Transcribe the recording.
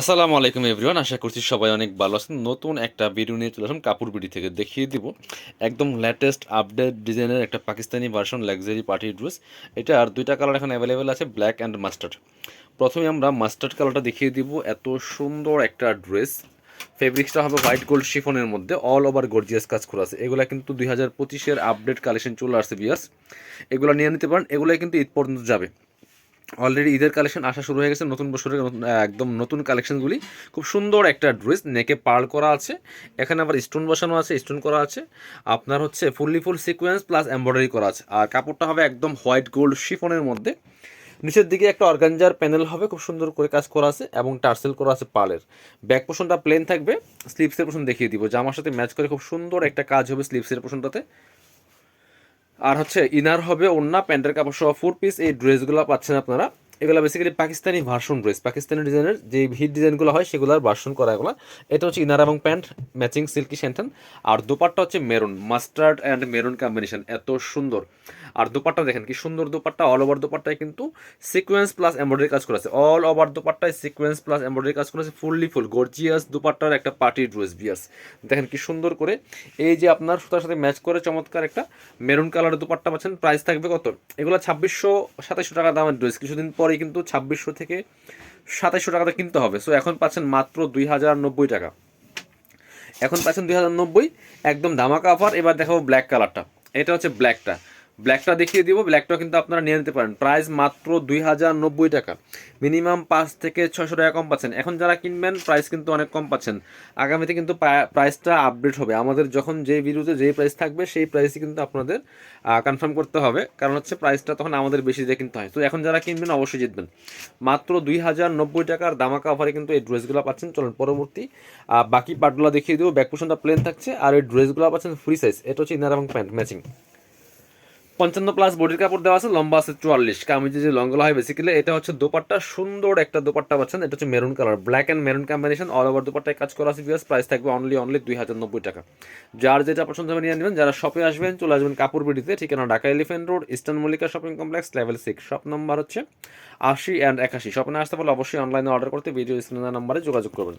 আসসালামু আলাইকুম এভরিওয়ান, আশা করছি সবাই অনেক ভালো আছেন। নতুন একটা ভিডিও নিয়ে চলে আসলাম, কাপড় বিডি থেকে দেখিয়ে দিব। একদম লেটেস্ট আপডেট ডিজাইনের একটা Pakistani version luxury party dress এটা আর দুইটা কালার এখন অ্যাভেলেবেল আছে ব্ল্যাক অ্যান্ড মাস্টার্ড প্রথমে আমরা মাস্টার্ড কালারটা দেখিয়ে দিব, এত সুন্দর একটা ড্রেস ফেব্রিক্সটা হবে হোয়াইট গোল্ড শিফনের মধ্যে অল ওভার গর্জিয়াস কাজ করা আছে। এগুলো কিন্তু দুই হাজার পঁচিশের আপডেট কালেকশন চলে আসছে বিয়ার্স এগুলো নিয়ে নিতে পারেন এগুলো কিন্তু ঈদ পর্যন্ত যাবে। অলরেডি ঈদের কালেকশন আসা শুরু হয়ে গেছে, নতুন বছরের একদম নতুন কালেকশনগুলি খুব সুন্দর একটা ড্রেস নেকে পার্ল করা আছে। এখানে আবার স্টোন বসানো আছে স্টোন করা আছে। আপনার হচ্ছে fully full sequins plus embroidery করা আছে। আর কাপড়টা হবে একদম হোয়াইট গোল্ড শিফনের মধ্যে। নিচের দিকে একটা অর্গানজার প্যানেল হবে, খুব সুন্দর করে কাজ করা আছে এবং টার্সেল করা আছে পার্লের ব্যাক পোর্শনটা প্লেন থাকবে স্লিপসের পোর্শন দেখিয়ে দিব। জামার সাথে ম্যাচ করে খুব সুন্দর একটা কাজ হবে স্লিপসের পোর্শনটাতে আর হচ্ছে ইনার হবে ওন্না প্যান্টের কাপড় সহ ফোর পিস এই ড্রেসগুলো পাচ্ছেন আপনারা। এগুলো basically Pakistani version dress Pakistani ডিজাইনের যে হিট ডিজাইনগুলো হয়, সেগুলোর ভার্সন করা এগুলো। এটা হচ্ছে ইনার এবং প্যান্ট ম্যাচিং সিল্কি স্যান্টান আর দুপারটা হচ্ছে maroon mustard and maroon combination এত সুন্দর। আর দোপাট্টা দেখেন কি সুন্দর দোপাট্টা অল ওভার দোপাট্টায় কিন্তু সিকোয়েন্স প্লাস এমব্রয়ডারি কাজ করা আছে। অল ওভার দোপাট্টায় সিকোয়েন্স প্লাস এমব্রয়ডারি কাজ করা আছে ফুললি ফুল গর্জিয়াস দোপাট্টার একটা পার্টি ড্রেস বিয়াস। দেখেন কি সুন্দর করে এই যে আপনার সুতার সাথে ম্যাচ করে চমৎকার একটা মেরুন কালারের দোপাট্টা পাচ্ছেন প্রাইস থাকবে কত? এগুলো ছাব্বিশশো সাতাইশশো টাকা দামের ড্রেস কিছুদিন পরেই কিন্তু ছাব্বিশশো থেকে সাতাইশশো টাকাতে কিনতে হবে। সো এখন পাচ্ছেন মাত্র দুই হাজার নব্বই টাকা। এখন পাচ্ছেন দুই হাজার নব্বই, একদম ধামাকা অফার এবার দেখাবো ব্ল্যাক কালারটা এটা হচ্ছে ব্ল্যাকটা ব্ল্যাকটা দেখিয়ে দিব ব্ল্যাকটা কিন্তু আপনারা নিয়ে নিতে পারেন। প্রাইস মাত্র দুই হাজার নব্বই টাকা। মিনিমাম পাঁচ থেকে ছশো টাকা কম পাচ্ছেন। এখন যারা কিনবেন প্রাইস কিন্তু অনেক কম পাচ্ছেন। আগামীতে কিন্তু প্রাইসটা আপডেট হবে। আমাদের যখন যে ভিডিওতে যেই প্রাইস থাকবে, সেই প্রাইসই কিন্তু আপনাদের কনফার্ম করতে হবে। কারণ হচ্ছে প্রাইসটা তখন আমাদের বেশি দিয়ে কিনতে হয়। তো এখন যারা কিনবেন, অবশ্যই জিতবেন। মাত্র দুই হাজার নব্বই টাকার দামাকা অফারে কিন্তু এই ড্রেসগুলো পাচ্ছেন। চলুন পরবর্তী বাকি পার্টগুলো দেখিয়ে দেবো। ব্যাক পোর্শনটা প্লেন থাকছে। আর এই ড্রেসগুলো পাচ্ছেন ফ্রি সাইজ এটা হচ্ছে ইনার এবং প্যান্ট ম্যাচিং পঞ্চান্ন প্লাস বডির কাপড় দেওয়া আছে, লম্বা আছে চুয়াল্লিশ। কামিজে যে লংগুলো হয় বেসিক্যালি এটা হচ্ছে দোপাট্টা, সুন্দর একটা দোপাট্টা পাচ্ছেন। এটা হচ্ছে maroon colour black and maroon combination all over দোপাট্টায় কাজ করা আছে বিয়াস প্রাইস থাকবে অনলি অনলি দুই হাজার নব্বই টাকা। যার যেটা পছন্দ হবে নিয়ে নেবেন, যারা শপে আসবেন, চলে আসবেন কাপড় বিডিতে, ঠিকানা Dhaka elephant road eastern Mallika shopping complex level six shop number হচ্ছে আশি অ্যান্ড একাশি। শপে আসতে পারলে অবশ্যই অনলাইনে অর্ডার করতে ভিডিও স্ক্রিনের নাম্বারে যোগাযোগ করবেন।